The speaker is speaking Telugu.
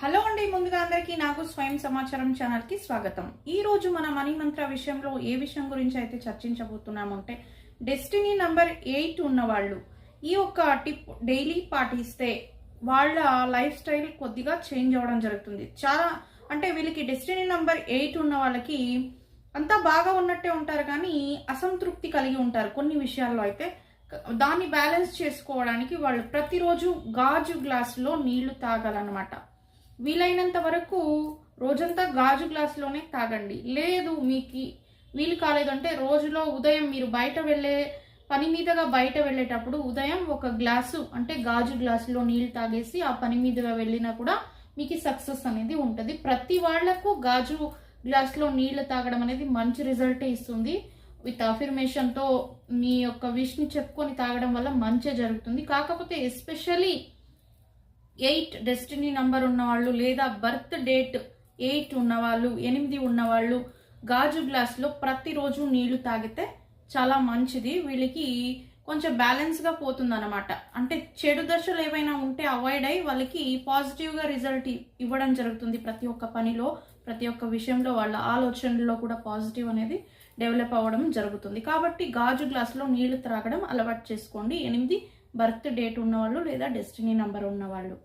హలో అండి ముందుగా అందరికీ నాకు స్వయం సమాచారం ఛానల్కి స్వాగతం. ఈ రోజు మన మనీ మంత్ర విషయంలో ఏ విషయం గురించి అయితే చర్చించబోతున్నామంటే డెస్టినీ నంబర్ ఎయిట్ ఉన్న వాళ్ళు ఈ ఒక్క టిప్ డైలీ పాటిస్తే వాళ్ళ లైఫ్ స్టైల్ కొద్దిగా చేంజ్ అవ్వడం జరుగుతుంది. చాలా అంటే వీళ్ళకి డెస్టినీ నంబర్ ఎయిట్ ఉన్న వాళ్ళకి అంతా బాగా ఉన్నట్టే ఉంటారు కానీ అసంతృప్తి కలిగి ఉంటారు కొన్ని విషయాల్లో అయితే. దాన్ని బ్యాలెన్స్ చేసుకోవడానికి వాళ్ళు ప్రతిరోజు గాజు గ్లాసులో నీళ్ళు తాగాలన్నమాట. వీలైనంత వరకు రోజంతా గాజు గ్లాసులోనే తాగండి. లేదు మీకు వీలు కాలేదంటే రోజులో ఉదయం మీరు బయట వెళ్ళే పని మీదగా బయట వెళ్ళేటప్పుడు ఉదయం ఒక గ్లాసు అంటే గాజు గ్లాసులో నీళ్ళు తాగేసి ఆ పని మీదగా వెళ్ళినా కూడా మీకు సక్సెస్ అనేది ఉంటుంది. ప్రతి వాళ్ళకు గాజు గ్లాస్లో నీళ్ళు తాగడం అనేది మంచి రిజల్టే ఇస్తుంది. విత్ అఫిర్మేషన్తో మీ యొక్క విష్ని చెప్పుకొని తాగడం వల్ల మంచి జరుగుతుంది. కాకపోతే ఎస్పెషలీ ఎయిట్ డెస్టినీ నంబర్ ఉన్నవాళ్ళు లేదా బర్త్ డేట్ ఎయిట్ ఉన్నవాళ్ళు ఎనిమిది ఉన్నవాళ్ళు గాజు గ్లాస్లో ప్రతిరోజు నీళ్ళు తాగితే చాలా మంచిది. వీళ్ళకి కొంచెం బ్యాలెన్స్గా పోతుందన్నమాట. అంటే చెడు దశలు ఏవైనా ఉంటే అవాయిడ్ అయ్యి వాళ్ళకి పాజిటివ్గా రిజల్ట్ ఇవ్వడం జరుగుతుంది ప్రతి ఒక్క పనిలో ప్రతి ఒక్క విషయంలో వాళ్ళ ఆలోచనలో కూడా పాజిటివ్ అనేది డెవలప్ అవ్వడం జరుగుతుంది. కాబట్టి గాజు గ్లాసులో నీళ్ళు త్రాగడం అలవాటు చేసుకోండి. ఎనిమిది బర్త్ డేట్ ఉన్నవాళ్ళు లేదా డెస్టినీ నంబర్ ఉన్నవాళ్ళు.